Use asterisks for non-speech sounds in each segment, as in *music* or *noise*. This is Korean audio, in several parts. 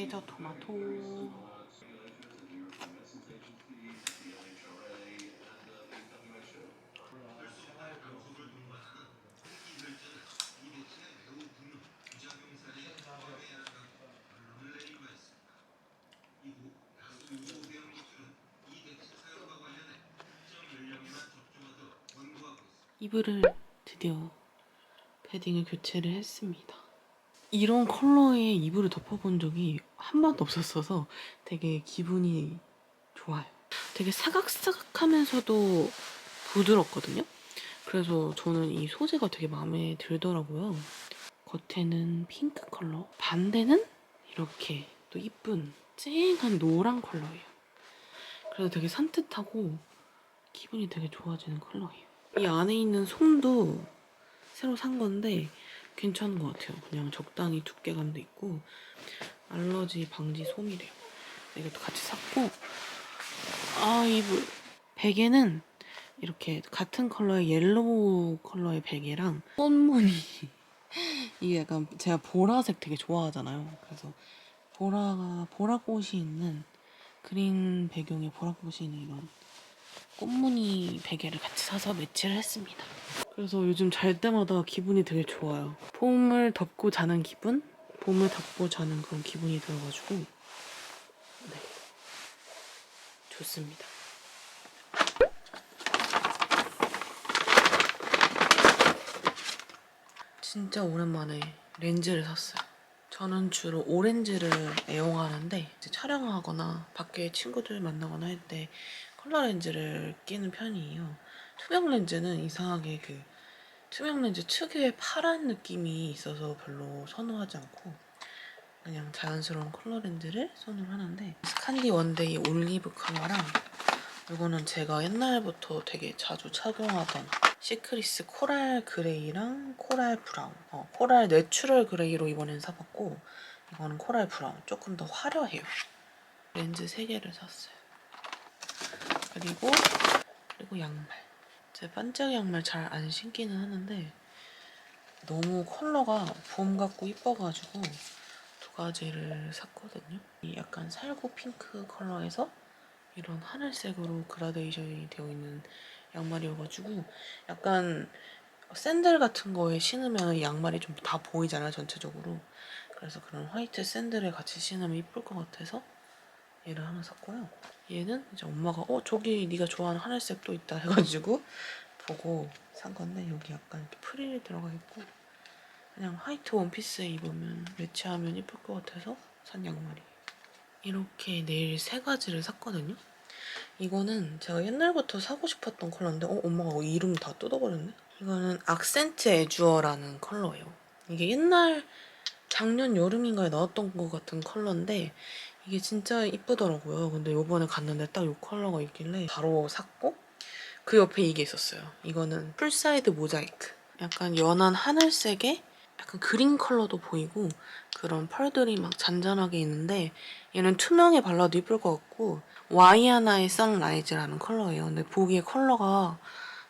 대저 토마토. 이불을 드디어 패딩을 교체를 했습니다. 이런 컬러의 이불을 덮어본 적이 한 번도 없었어서 되게 기분이 좋아요. 되게 사각사각하면서도 부드럽거든요. 그래서 저는 이 소재가 되게 마음에 들더라고요. 겉에는 핑크 컬러, 반대는 이렇게 또 이쁜 쨍한 노란 컬러예요. 그래서 되게 산뜻하고 기분이 되게 좋아지는 컬러예요. 이 안에 있는 솜도 새로 산 건데 괜찮은 것 같아요. 그냥 적당히 두께감도 있고 알러지 방지 솜이래요. 이것도 같이 샀고 아 이불 베개는 이렇게 같은 컬러의 옐로우 컬러의 베개랑 꽃무늬 *laughs* 이게 약간 제가 보라색 되게 좋아하잖아요. 그래서 보라가 보라꽃이 있는 그린 배경에 보라꽃이 있는 이런 꽃무늬 베개를 같이 사서 매치를 했습니다. 그래서 요즘 잘 때마다 기분이 되게 좋아요. 봄을 덮고 자는 기분? 봄을 덮고 자는 그런 기분이 들어가지고 네 좋습니다. 진짜 오랜만에 렌즈를 샀어요. 저는 주로 오렌지를 애용하는데 촬영하거나 밖에 친구들 만나거나 할 때 컬러 렌즈를 끼는 편이에요. 투명 렌즈는 이상하게 그 투명 렌즈 특유의 파란 느낌이 있어서 별로 선호하지 않고 그냥 자연스러운 컬러 렌즈를 선호를 하는데 스칸디 원데이 올리브 컬러랑 이거는 제가 옛날부터 되게 자주 착용하던 시크리스 코랄 그레이랑 코랄 브라운 어, 코랄 내추럴 그레이로 이번엔 사봤고 이거는 코랄 브라운 조금 더 화려해요. 렌즈 3개를 샀어요. 그리고 그리고 양말 제 반짝 양말 잘 안 신기는 하는데 너무 컬러가 봄 같고 이뻐가지고 두 가지를 샀거든요. 이 약간 살구 핑크 컬러에서 이런 하늘색으로 그라데이션이 되어 있는 양말이어가지고 약간 샌들 같은 거에 신으면 양말이 좀 다 보이잖아요 전체적으로. 그래서 그런 화이트 샌들에 같이 신으면 이쁠 것 같아서 얘를 하나 샀고요 얘는 이제 엄마가 어 저기 네가 좋아하는 하늘색 또 있다 해가지고 보고 산 건데 여기 약간 이렇게 프릴이 들어가 있고 그냥 화이트 원피스에 입으면 매치하면 이쁠 것 같아서 산 양말이에요 이렇게 네일 세 가지를 샀거든요. 이거는 제가 옛날부터 사고 싶었던 컬러인데 어 엄마가 이름 다 뜯어버렸네. 이거는 악센트 에주어라는 컬러예요. 이게 옛날 작년 여름인가에 나왔던 것 같은 컬러인데 이게 진짜 이쁘더라고요. 근데 요번에 갔는데 딱이 컬러가 있길래 바로 샀고 그 옆에 이게 있었어요. 이거는 풀사이드 모자이크. 약간 연한 하늘색에 약간 그린 컬러도 보이고 그런 펄들이 막 잔잔하게 있는데 얘는 투명에 발라도 이쁠 것 같고 와이아나의 선라이즈라는 컬러예요. 근데 보기에 컬러가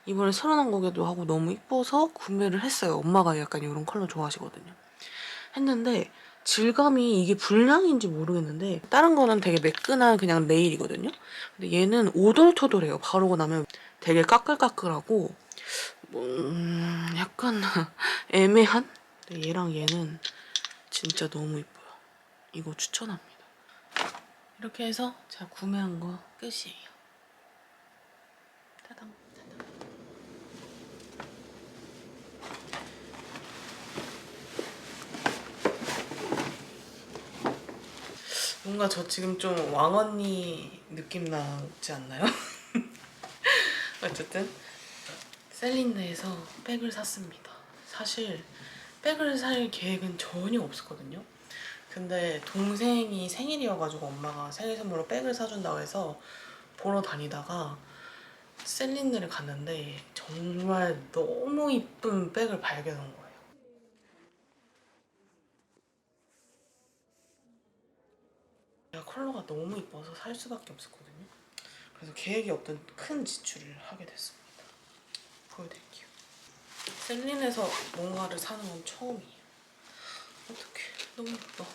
이번에 서른한 거기도 하고 너무 이뻐서 구매를 했어요. 엄마가 약간 이런 컬러 좋아하시거든요. 했는데 질감이 이게 불량인지 모르겠는데 다른 거는 되게 매끈한 그냥 네일이거든요. 근데 얘는 오돌토돌해요. 바르고 나면 되게 까끌까끌하고 음, 약간 *laughs* 애매한? 얘랑 얘는 진짜 너무 이뻐요. 이거 추천합니다. 이렇게 해서 제가 구매한 거 끝이에요. 따당. 따당. 뭔가 저 지금 좀 왕언니 느낌 나지 않나요? *laughs* 어쨌든 셀린느에서 백을 샀습니다. 사실 백을 살 계획은 전혀 없었거든요. 근데 동생이 생일이어가지고 엄마가 생일 선물로 백을 사준다고 해서 보러 다니다가 셀린느를 갔는데 정말 너무 이쁜 백을 발견한 거예요. 제가 컬러가 너무 이뻐서 살 수밖에 없었거든요. 그래서 계획이 없던 큰 지출을 하게 됐습니다. 보여드릴게요. 셀린에서 뭔가를 사는 건 처음이에요. 어떡해. 너무 예뻐.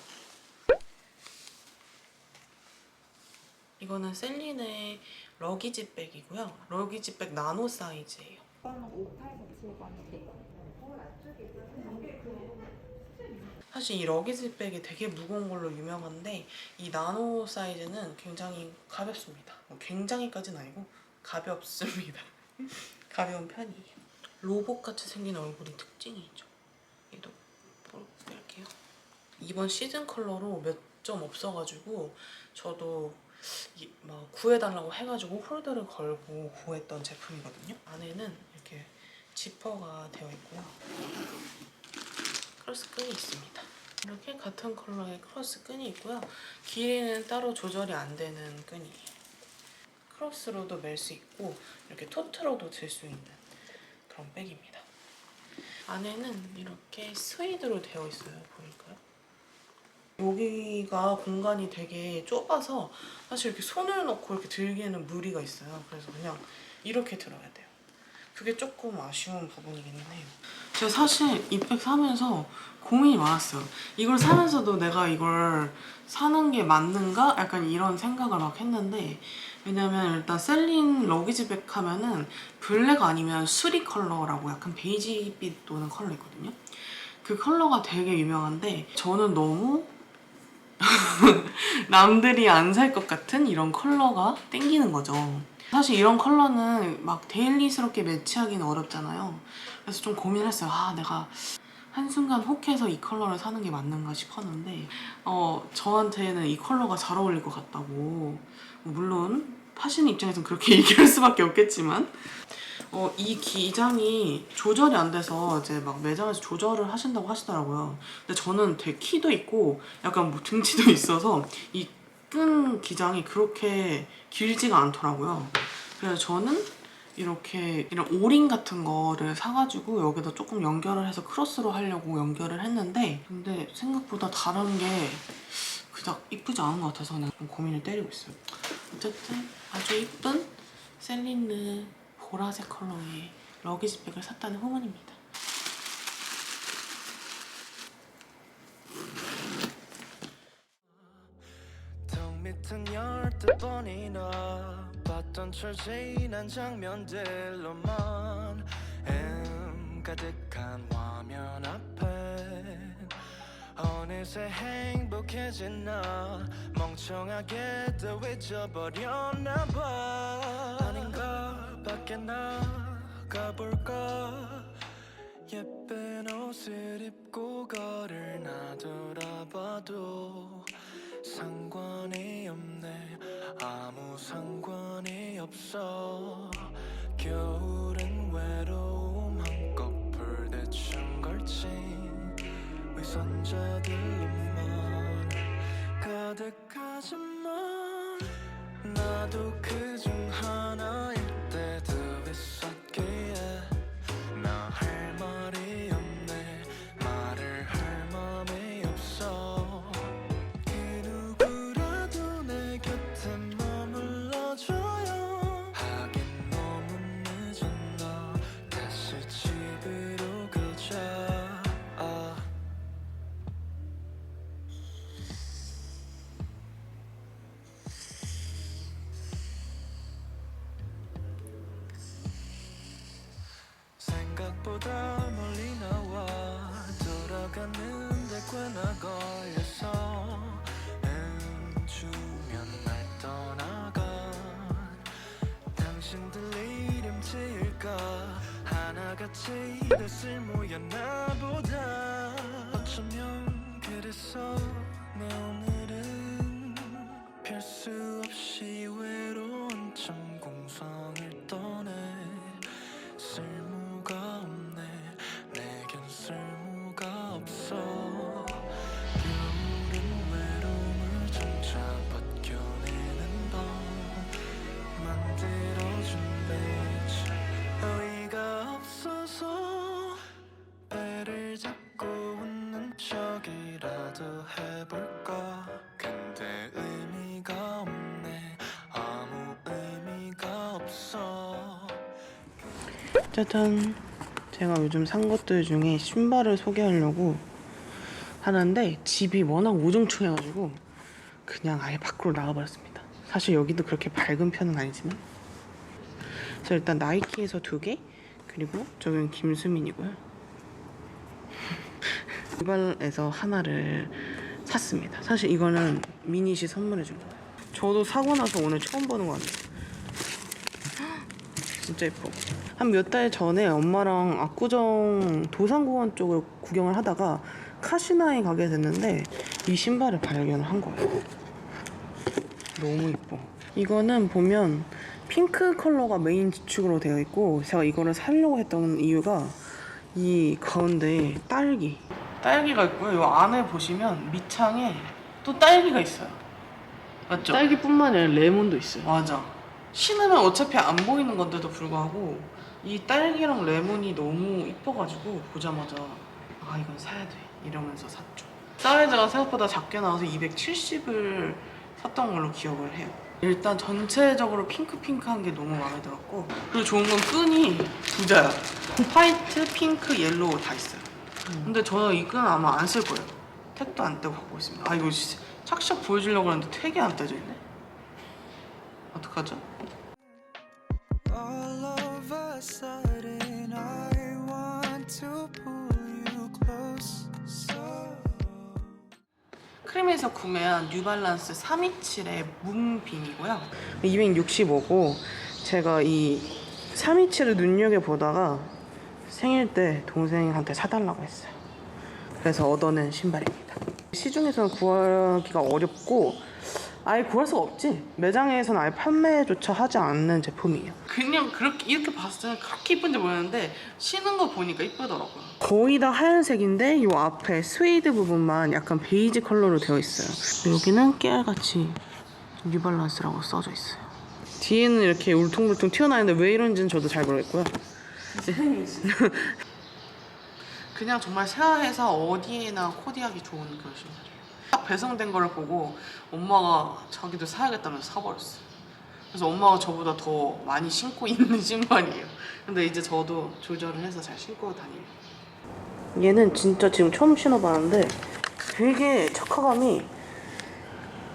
이거는 셀린의 러기지 백이고요. 러기지 백 나노 사이즈예요. 이거는 5847번인데 사실 이 러기지 백이 되게 무거운 걸로 유명한데 이 나노 사이즈는 굉장히 가볍습니다. 뭐 굉장히까지는 아니고 가볍습니다. *laughs* 가벼운 편이에요. 로봇같이 생긴 얼굴이 특징이죠. 얘도 볼게요. 이번 시즌 컬러로 몇 점 없어가지고 저도 이- 막 구해달라고 해가지고 홀더를 걸고 구했던 제품이거든요. 안에는 이렇게 지퍼가 되어 있고요. 크로스 끈이 있습니다. 이렇게 같은 컬러의 크로스 끈이 있고요. 길이는 따로 조절이 안 되는 끈이에요. 크로스로도 멜 수 있고 이렇게 토트로도 들 수 있는 그런 백입니다. 안에는 이렇게 스웨이드로 되어 있어요. 보일까요? 여기가 공간이 되게 좁아서 사실 이렇게 손을 넣고 이렇게 들기에는 무리가 있어요. 그래서 그냥 이렇게 들어야 돼요. 그게 조금 아쉬운 부분이기는 해요. 제가 사실 이백 사면서 고민이 많았어요. 이걸 사면서도 내가 이걸 사는 게 맞는가? 약간 이런 생각을 막 했는데 왜냐면 일단 셀린 러기지 백 하면은 블랙 아니면 수리 컬러라고 약간 베이지빛 도는 컬러 있거든요. 그 컬러가 되게 유명한데 저는 너무 *laughs* 남들이 안 살 것 같은 이런 컬러가 땡기는 거죠. 사실 이런 컬러는 막 데일리스럽게 매치하기는 어렵잖아요. 그래서 좀 고민을 했어요. 아, 내가 한순간 혹해서 이 컬러를 사는 게 맞는가 싶었는데, 어, 저한테는 이 컬러가 잘 어울릴 것 같다고. 물론, 파시는 입장에서는 그렇게 *laughs* 얘기할 수밖에 없겠지만, 어, 이 기장이 조절이 안 돼서 이제 막 매장에서 조절을 하신다고 하시더라고요. 근데 저는 되게 키도 있고 약간 뭐 등치도 *laughs* 있어서 이 끈 기장이 그렇게 길지가 않더라고요. 그래서 저는 이렇게 이런 오링 같은 거를 사가지고 여기다 조금 연결을 해서 크로스로 하려고 연결을 했는데 근데 생각보다 다른 게 그닥 이쁘지 않은 것 같아서 그냥 좀 고민을 때리고 있어요. 어쨌든 아주 이쁜 셀린느 보라색 컬러의 러기지 백을 샀다는 후문입니다. 번이나 봤던 철진한 장면들로만 음 가득한 화면 앞에 어느새 행복해진 나 멍청하게 또 잊어버렸나 봐. 아닌 걸 밖에 나가볼까? 예쁜 옷을 입고 나돌아봐도 상관이 없네 아무 상관이 없어. 겨울은 외로움 한꺼풀 대충 걸친 위선자들로만 가득하지만 나도 그중 하나 생각보다 멀리 나와 돌아가는데 꽤나 걸려서 멈추면 날 떠나간 당신들 이름 지을까? 하나같이 다 쓸모였나 보다. 어쩌면 그래서 내 오늘은 어이가 없어서 배를 잡고 웃는 척이라도 해볼까? 근데 의미가 없네. 아무 의미가 없어. 짜잔. 제가 요즘 산 것들 중에 신발을 소개하려고 하는데 집이 워낙 오정초해가지고 그냥 아예 밖으로 나와버렸습니다. 사실 여기도 그렇게 밝은 편은 아니지만. 그래서 일단 나이키에서 두 개, 그리고 저기는 김수민이고요. *laughs* 이발에서 하나를 샀습니다. 사실 이거는 미닛이 선물해준 거예요. 저도 사고 나서 오늘 처음 보는 거 같아요. *gasps* 진짜 예뻐. 한 몇 달 전에 엄마랑 압구정 도산공원 쪽을 구경을 하다가 카시나에 가게 됐는데 이 신발을 발견을 한 거예요. 너무 예뻐. 이거는 보면 핑크 컬러가 메인 지축으로 되어 있고 제가 이거를 사려고 했던 이유가 이 가운데 딸기. 딸기가 있고요. 이 안에 보시면 밑창에 또 딸기가 있어요. 맞죠? 딸기뿐만 아니라 레몬도 있어요. 맞아. 신으면 어차피 안 보이는 건데도 불구하고 이 딸기랑 레몬이 너무 이뻐가지고 보자마자 아 이건 사야 돼 이러면서 샀죠. 사이즈가 생각보다 작게 나와서 270을 샀던 걸로 기억을 해요. 일단 전체적으로 핑크핑크한 게 너무 마음에 들었고 그리고 좋은 건 끈이 부자야. 화이트, 핑크, 옐로우 다 있어요. 근데 저는 이 끈 아마 안 쓸 거예요. 택도 안 떼고 갖고 있습니다. 아 이거 진짜 착샷 보여주려고 했는데 택이 안 떼져 있네. 어떡하죠? 크림에서 구매한 뉴발란스 327의 문빈이고요. 265고 제가 이 327을 눈여겨보다가 생일 때 동생한테 사달라고 했어요. 그래서 얻어낸 신발입니다. 시중에서는 구하기가 어렵고 아예 구할 수가 없지. 매장에서는 아예 판매조차 하지 않는 제품이에요. 그냥 그렇게 이렇게 봤을 때는 그렇게 이쁜지 모르는데 신은 거 보니까 이쁘더라고요. 거의 다 하얀색인데 이 앞에 스웨이드 부분만 약간 베이지 컬러로 되어 있어요. 여기는 깨알같이 뉴발란스라고 써져 있어요. 뒤에는 이렇게 울퉁불퉁 튀어나와 있는데 왜 이런지는 저도 잘 모르겠고요. *laughs* 그냥 정말 새하해서 어디에나 코디하기 좋은 그런 신발이에요. 딱 배송된 거를 보고 엄마가 자기도 사야겠다면서 사버렸어요. 그래서 엄마가 저보다 더 많이 신고 *laughs* 있는 신발이에요. 근데 이제 저도 조절을 해서 잘 신고 다니요. 얘는 진짜 지금 처음 신어봤는데 되게 착화감이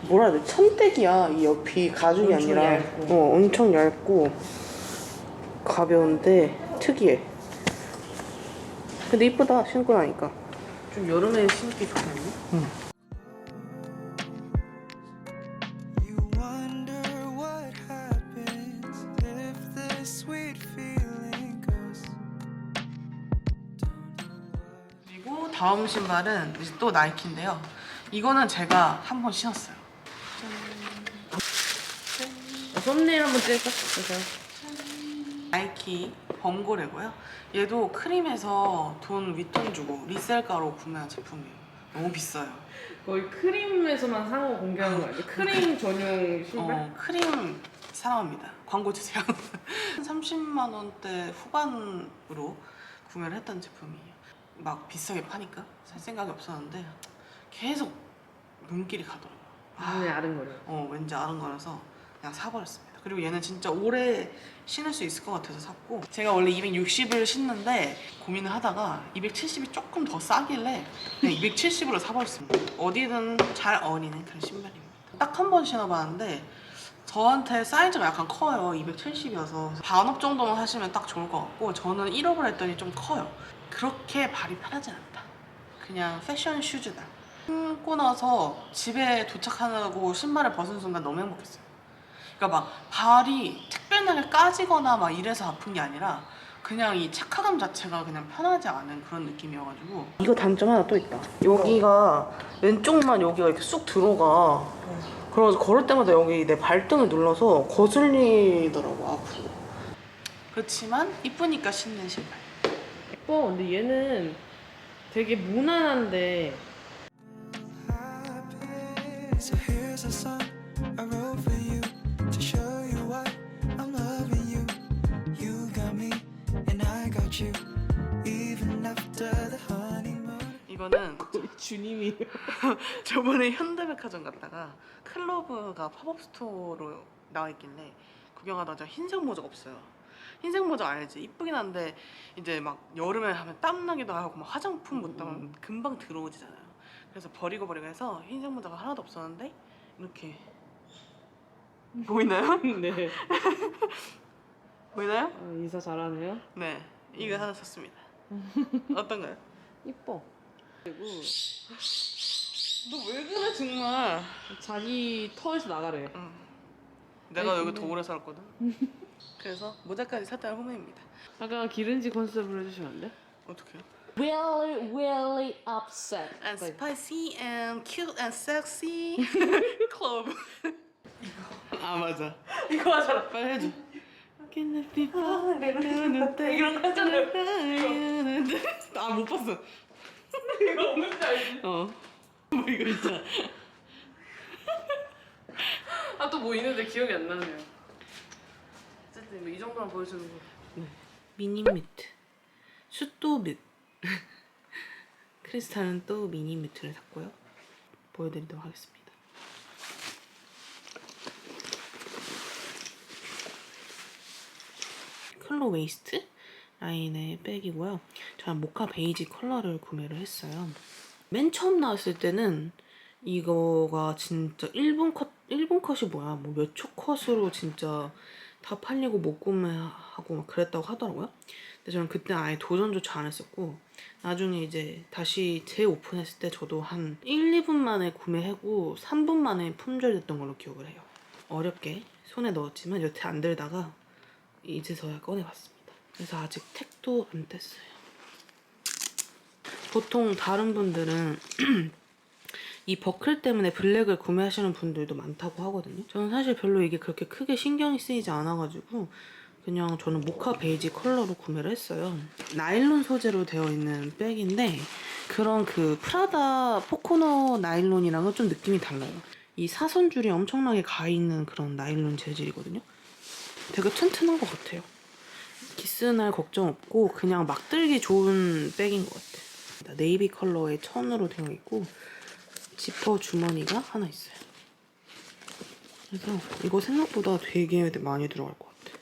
뭐라 해야 돼? 천대기야. 이 옆이 가죽이 엄청 아니라 얇고. 어, 엄청 얇고 가벼운데 특이해. 근데 이쁘다 신고 나니까. 좀 여름에 신기 좋겠네. You 다음 신발은 이제 또 나이키인데요. 이거는 제가 한 번 신었어요. 썸네일 한번 찍을까? 그래서 나이키 범고래고요. 얘도 크림에서 돈 윗돈 주고 리셀가로 구매한 제품이에요. 너무 비싸요. 거의 크림에서만 산 거 공개하는 거 아니야? 크림 전용 신발? 어, 크림 사랑합니다. 광고 주세요. *laughs* 30만 원대 후반으로 구매를 했던 제품이에요. 막 비싸게 파니까 살 생각이 없었는데 계속 눈길이 가더라고요. 아, 눈에 아른거려. 어 왠지 아는 거라서 그냥 사버렸습니다. 그리고 얘는 진짜 오래 신을 수 있을 것 같아서 샀고 제가 원래 260을 신는데 고민을 하다가 270이 조금 더 싸길래 그냥 270으로 사버렸습니다. 어디든 잘 어울리는 그런 신발입니다. 딱 한 번 신어봤는데 저한테 사이즈가 약간 커요. 270이어서 반업 정도만 하시면 딱 좋을 것 같고 저는 1업을 했더니 좀 커요. 그렇게 발이 편하진 않다. 그냥 패션 슈즈다. 신고 나서 집에 도착하고 신발을 벗은 순간 너무 행복했어요. 그러니까 막 발이 특별하게 까지거나 막 이래서 아픈 게 아니라 그냥 이 착화감 자체가 그냥 편하지 않은 그런 느낌이어가지고 이거 단점 하나 또 있다 여기가 왼쪽만 여기가 이렇게 쑥 들어가 그래서 걸을 때마다 여기 내 발등을 눌러서 거슬리더라고 아프고 그렇지만 이쁘니까 신는 신발 예뻐. 근데 얘는 되게 무난한데 you got me and I got you. Even after the. 이거는 주님이에요. *laughs* 저번에 현대백화점 갔다가 클로브가 팝업 스토어로 나와 있길래 구경하다가 흰색 모자가 없어요. 흰색 모자 알지? 이쁘긴 한데 이제 막 여름에 하면 땀 나기도 하고 막 화장품 못 따면 금방 들어오지잖아요. 그래서 버리고 버리고 해서 흰색 모자가 하나도 없었는데 이렇게 보이나요? *laughs* 네. *laughs* 보이나요? 아, 인사 잘하네요. 네, 이거 하나 샀습니다. 어떤가요? 이뻐. 그리고 너 왜 그래 정말? 자기 터에서 나가래. 응. 내가 아니, 여기 근데- 더 오래 살았거든. 그래서 모자까지 샀다는 후문입니다. 약간 기른지 컨셉으로 해주시면 안 돼? 어떡해요? Really, really upset. And spicy and cute and sexy *laughs* club. 아 맞아. 이거 하잖아. 빨리 해줘. 이런 거 하잖아요. 아 못 봤어. 이거 뭔지 알지? 어. 뭐 이거 있잖아. 아 또 뭐 있는데 기억이 안 나네요. 어쨌든 뭐이 정도만 보여주는 거. 미니 미트. 슈또 밋. 크리스탈은 또 미니 미트를 샀고요. 보여드리도록 하겠습니다. 클로 웨이스트 라인의 백이고요. 저는 모카 베이지 컬러를 구매를 했어요. 맨 처음 나왔을 때는 이거가 진짜 1분 컷, 1분 컷이 뭐야. 뭐 몇 초 컷으로 진짜 다 팔리고 못 구매하고 막 그랬다고 하더라고요. 근데 저는 그때 아예 도전조차 안 했었고 나중에 이제 다시 재오픈했을 때 저도 한 1, 2분 만에 구매하고 3분 만에 품절됐던 걸로 기억을 해요. 어렵게 손에 넣었지만 여태 안 들다가 이제서야 꺼내봤습니다. 그래서 아직 택도 안 뗐어요. 보통 다른 분들은 *clears throat* 이 버클 때문에 블랙을 구매하시는 분들도 많다고 하거든요. 저는 사실 별로 이게 그렇게 크게 신경이 쓰이지 않아가지고 그냥 저는 모카 베이지 컬러로 구매를 했어요. 나일론 소재로 되어 있는 백인데 그런 그 프라다 포코너 나일론이랑은 좀 느낌이 달라요. 이 사선줄이 엄청나게 가 있는 그런 나일론 재질이거든요. 되게 튼튼한 것 같아요. 기스날 걱정 없고 그냥 막 들기 좋은 백인 것 같아요. 네이비 컬러의 천으로 되어 있고 지퍼 주머니가 하나 있어요. 그래서 이거 생각보다 되게 많이 들어갈 것 같아.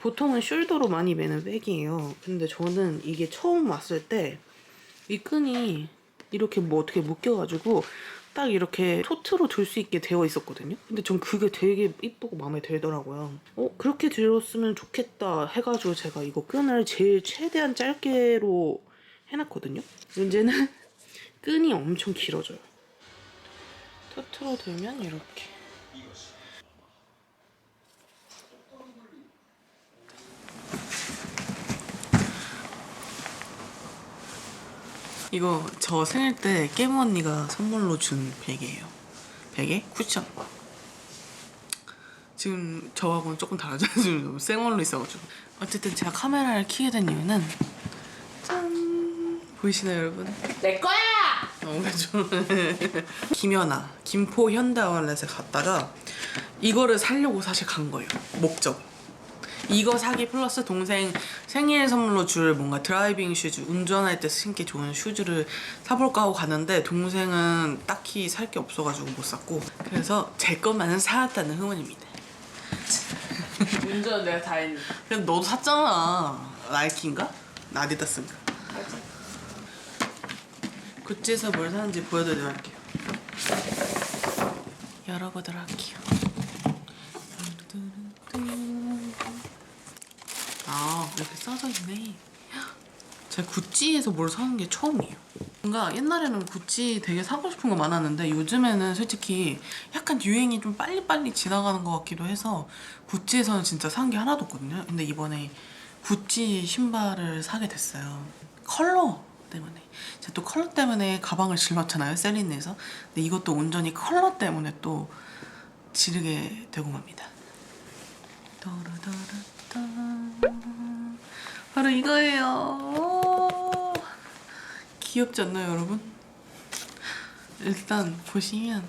보통은 숄더로 많이 매는 백이에요. 근데 저는 이게 처음 왔을 때 이 끈이 이렇게 뭐 어떻게 묶여가지고 딱 이렇게 토트로 들 수 있게 되어 있었거든요. 근데 전 그게 되게 이쁘고 마음에 들더라고요. 어 그렇게 들었으면 좋겠다 해가지고 제가 이거 끈을 제일 최대한 짧게로 해놨거든요. 문제는 *laughs* 끈이 엄청 길어져요. 토트로 들면 이렇게. 이거 저 생일 때 깨무 언니가 선물로 준 베개예요. 베개? 쿠션. 지금 저하고는 조금 다르죠. *laughs* 지금 너무 생얼로 있어가지고. 어쨌든 제가 카메라를 켜게 된 이유는 짠 보이시나요 여러분? 내 거야! 어, 그죠. *laughs* 김연아, 김포 현대아울렛에 갔다가 이거를 사려고 사실 간 거예요. 목적. 이거 사기 플러스 동생 생일 선물로 줄 뭔가 드라이빙 슈즈, 운전할 때 신기 좋은 슈즈를 사볼까 하고 갔는데 동생은 딱히 살 게 없어가지고 못 샀고 그래서 제 것만은 사왔다는 흥분입니다. 운전 내가 다 했는데. 근데 너도 샀잖아. 나이키인가? 아디다스인가? 구찌에서 뭘 사는지 보여드리도록 할게요. 열어보도록 할게요. 아, 이렇게 싸져 있네. *gasps* 제가 구찌에서 뭘 사는 게 처음이에요. 뭔가 옛날에는 구찌 되게 사고 싶은 거 많았는데 요즘에는 솔직히 약간 유행이 좀 빨리빨리 지나가는 것 같기도 해서 구찌에서는 진짜 산 게 하나도 없거든요. 근데 이번에 구찌 신발을 사게 됐어요. 컬러 때문에. 제가 또 컬러 때문에 가방을 짊었잖아요. 셀린에서. 근데 이것도 온전히 컬러 때문에 또 지르게 되고 맙니다. 바로 이거예요. 오. 귀엽지 않나요, 여러분? 일단 보시면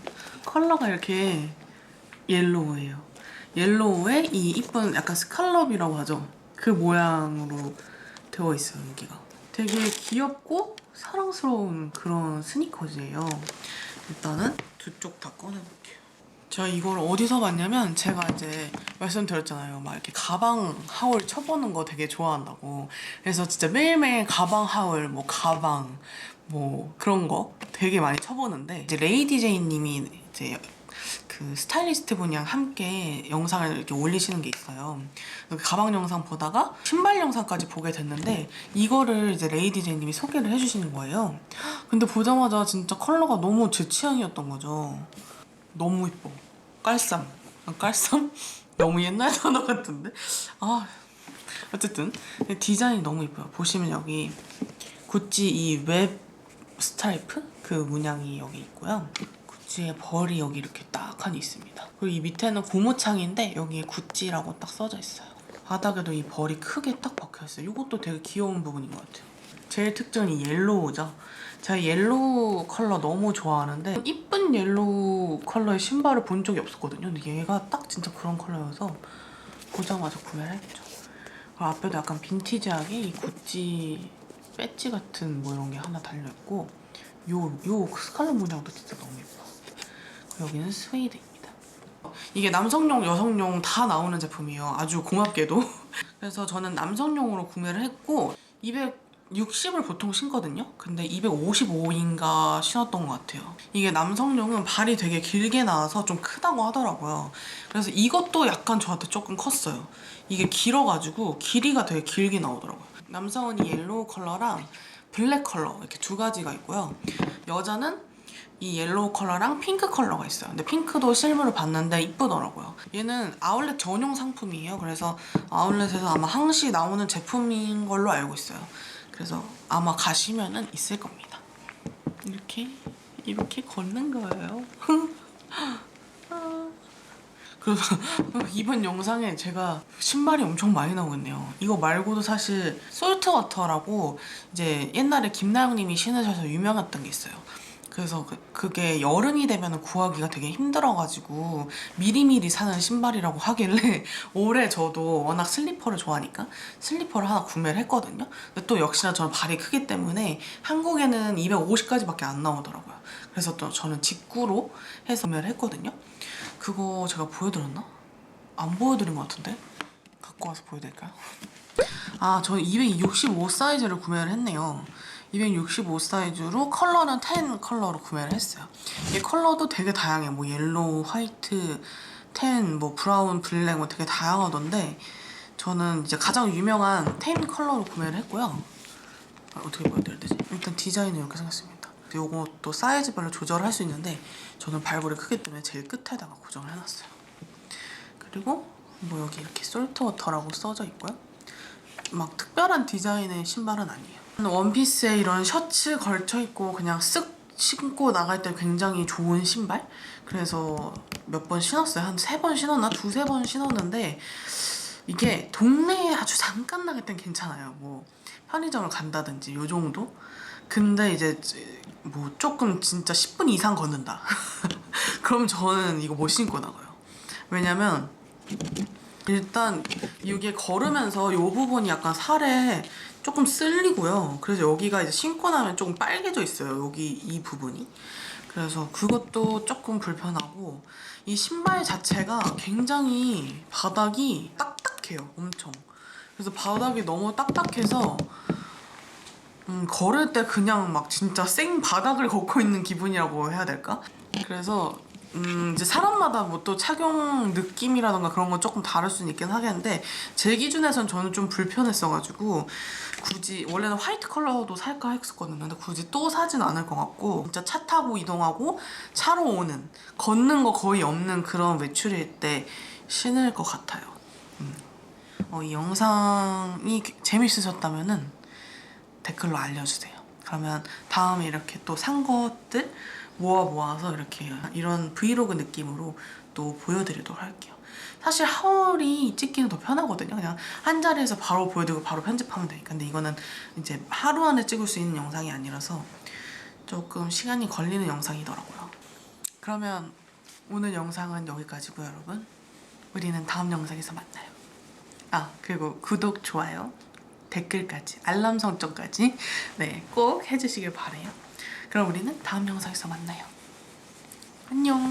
컬러가 이렇게 옐로우예요. 옐로우에 이 이쁜 약간 스칼럽이라고 하죠. 그 모양으로 되어 있어요, 여기가. 되게 귀엽고 사랑스러운 그런 스니커즈예요. 일단은 두 쪽 다 꺼내볼게요. 제가 이걸 어디서 봤냐면 제가 이제 말씀드렸잖아요. 막 이렇게 가방 하울 쳐보는 거 되게 좋아한다고. 그래서 진짜 매일매일 가방 하울, 뭐 가방, 뭐 그런 거 되게 많이 쳐보는데 이제 레이디 제이님이 이제 그 스타일리스트 분이랑 함께 영상을 이렇게 올리시는 게 있어요. 그 가방 영상 보다가 신발 영상까지 보게 됐는데 이거를 이제 레이디 제이님이 소개를 해주시는 거예요. 근데 보자마자 진짜 컬러가 너무 제 취향이었던 거죠. 너무 이뻐. 깔쌈. 아, 깔쌈? *laughs* 너무 옛날 단어 같은데? 아, 어쨌든 디자인이 너무 이뻐요. 보시면 여기 구찌 이 웹 스트라이프 그 문양이 여기 있고요. 구찌의 벌이 여기 이렇게 딱 하니 있습니다. 그리고 이 밑에는 고무창인데 여기에 구찌라고 딱 써져 있어요. 바닥에도 이 벌이 크게 딱 박혀 있어요. 이것도 되게 귀여운 부분인 것 같아요. 제일 특징이 옐로우죠. 제가 옐로우 컬러 너무 좋아하는데 이쁜 옐로우 컬러의 신발을 본 적이 없었거든요. 근데 얘가 딱 진짜 그런 컬러여서 보자마자 구매를 했죠. 그리고 앞에도 약간 빈티지하게 이 구찌 배지 같은 뭐 이런 게 하나 달려있고 요, 요 스칼렛 문양도 진짜 너무 예뻐. 그리고 여기는 스웨이드입니다. 이게 남성용, 여성용 다 나오는 제품이에요. 아주 고맙게도. *laughs* 그래서 저는 남성용으로 구매를 했고 260을 보통 신거든요. 근데 255인가 신었던 것 같아요. 이게 남성용은 발이 되게 길게 나와서 좀 크다고 하더라고요. 그래서 이것도 약간 저한테 조금 컸어요. 이게 길어가지고 길이가 되게 길게 나오더라고요. 남성은 이 옐로우 컬러랑 블랙 컬러 이렇게 두 가지가 있고요. 여자는 이 옐로우 컬러랑 핑크 컬러가 있어요. 근데 핑크도 실물을 봤는데 이쁘더라고요. 얘는 아울렛 전용 상품이에요. 그래서 아울렛에서 아마 항시 나오는 제품인 걸로 알고 있어요. 그래서 아마 가시면은 있을 겁니다. 이렇게 이렇게 걷는 거예요. *laughs* 그래서 이번 영상에 제가 신발이 엄청 많이 나오겠네요. 이거 말고도 사실 솔트워터라고 이제 옛날에 김나영님이 신으셔서 유명했던 게 있어요. 그래서 그, 그게 여름이 되면 구하기가 되게 힘들어가지고 미리미리 사는 신발이라고 하길래 *laughs* 올해 저도 워낙 슬리퍼를 좋아하니까 슬리퍼를 하나 구매를 했거든요. 근데 또 역시나 저는 발이 크기 때문에 한국에는 250까지밖에 안 나오더라고요. 그래서 또 저는 직구로 해서 구매를 했거든요. 그거 제가 보여드렸나? 안 보여드린 것 같은데? 갖고 와서 보여드릴까요? 아, 저는 265 사이즈를 구매를 했네요. 265 사이즈로 컬러는 10 컬러로 구매를 했어요. 이 컬러도 되게 다양해. 뭐 옐로우, 화이트, 10, 뭐 브라운, 블랙 뭐 되게 다양하던데 저는 이제 가장 유명한 10 컬러로 구매를 했고요. 아, 어떻게 보여드려야 되지? 일단 디자인은 이렇게 생겼습니다. 요것도 사이즈별로 조절할 수 있는데 저는 발볼이 크기 때문에 제일 끝에다가 고정을 해놨어요. 그리고 뭐 여기 이렇게 솔트워터라고 써져 있고요. 막 특별한 디자인의 신발은 아니에요. 원피스에 이런 셔츠 걸쳐 있고 그냥 쓱 신고 나갈 때 굉장히 좋은 신발. 그래서 몇 번 신었어요. 한 세 번 신었나 두세 번 신었는데 이게 동네에 아주 잠깐 나갈 땐 괜찮아요. 뭐 편의점을 간다든지 요 정도. 근데 이제 뭐 조금 진짜 10분 이상 걷는다. *laughs* 그럼 저는 이거 못 신고 나가요. 왜냐면 일단 이게 걸으면서 이 부분이 약간 살에 조금 쓸리고요. 그래서 여기가 이제 신고 나면 조금 빨개져 있어요. 여기 이 부분이. 그래서 그것도 조금 불편하고 이 신발 자체가 굉장히 바닥이 딱딱해요. 엄청. 그래서 바닥이 너무 딱딱해서 음, 걸을 때 그냥 막 진짜 생 바닥을 *laughs* 걷고 있는 기분이라고 해야 될까? 그래서 음, 이제 사람마다 뭐 또 착용 느낌이라던가 그런 건 조금 다를 수는 있긴 하겠는데 제 기준에선 저는 좀 불편했어가지고 굳이 원래는 화이트 컬러도 살까 했었거든요. 근데 굳이 또 사진 않을 것 같고 진짜 차 타고 이동하고 차로 오는 걷는 거 거의 없는 그런 외출일 때 신을 것 같아요. 음. 어, 이 영상이 재밌으셨다면은 댓글로 알려주세요. 그러면 다음에 이렇게 또 산 것들 모아 모아서 이렇게 이런 브이로그 느낌으로 또 보여드리도록 할게요. 사실 하울이 찍기는 더 편하거든요. 그냥 한 자리에서 바로 보여드리고 바로 편집하면 되니까. 근데 이거는 이제 하루 안에 찍을 수 있는 영상이 아니라서 조금 시간이 걸리는 영상이더라고요. 그러면 오늘 영상은 여기까지고요, 여러분. 우리는 다음 영상에서 만나요. 아, 그리고 구독, 좋아요 댓글까지 알람 설정까지 네 꼭 해주시길 바래요. 그럼 우리는 다음 영상에서 만나요. 안녕.